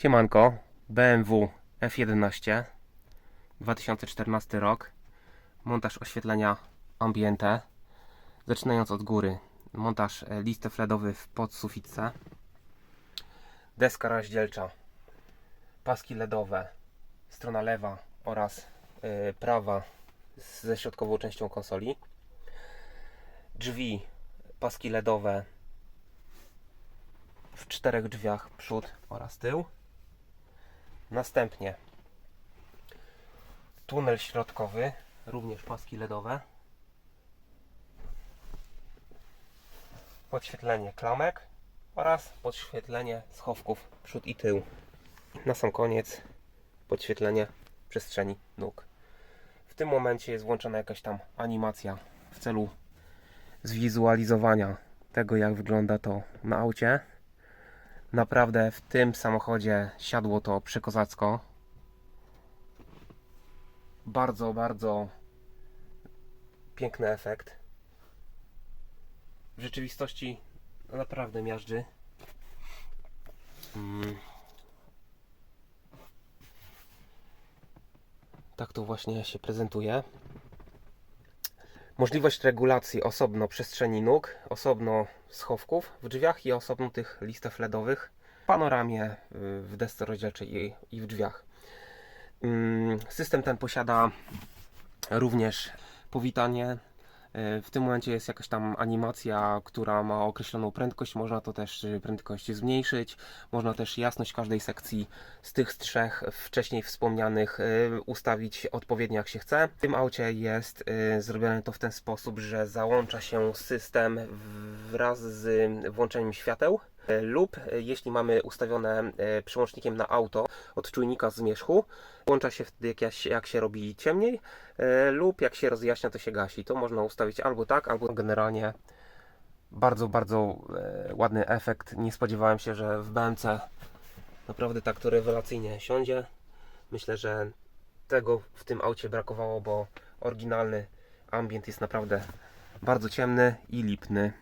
Siemanko, BMW F11 2014 rok. Montaż oświetlenia ambiente zaczynając od góry. Montaż e, listy FLEDowy w podsufitce deska rozdzielcza paski LEDowe strona lewa oraz e, prawa ze środkową częścią konsoli. Drzwi paski LEDowe w czterech drzwiach przód oraz tył Następnie tunel środkowy, również paski LEDowe. Podświetlenie klamek oraz podświetlenie schowków przód i tył. Na sam koniec podświetlenie przestrzeni nóg. W tym momencie jest włączona jakaś tam animacja w celu zwizualizowania tego jak wygląda to na aucie. Naprawdę w tym samochodzie siadło to przekozacko. Bardzo, bardzo piękny efekt. W rzeczywistości naprawdę miażdży. Mm. Tak to właśnie się prezentuje. Możliwość regulacji osobno przestrzeni nóg, osobno schowków w drzwiach i osobno tych listew LEDowych panoramie, y, w desce rozdzielczej i, i w drzwiach. Mm, System ten posiada również powitanie. Y, W tym momencie jest jakaś tam animacja, która ma określoną prędkość. Można to też y, prędkość zmniejszyć. Można też jasność każdej sekcji z tych trzech wcześniej wspomnianych y, ustawić odpowiednio jak się chce. W tym aucie jest y, zrobione to w ten sposób, że załącza się system wraz z włączeniem świateł lub y, jeśli mamy ustawione y, przyłącznikiem na auto od czujnika zmierzchu, włącza się wtedy jak, jak się robi ciemniej lub jak się rozjaśnia to się gasi. To można ustawić albo tak, albo generalnie bardzo, bardzo e, ładny efekt. Nie spodziewałem się, że w BMC naprawdę tak to rewelacyjnie siądzie. Myślę, że tego w tym aucie brakowało, bo oryginalny ambient jest naprawdę bardzo ciemny i lipny.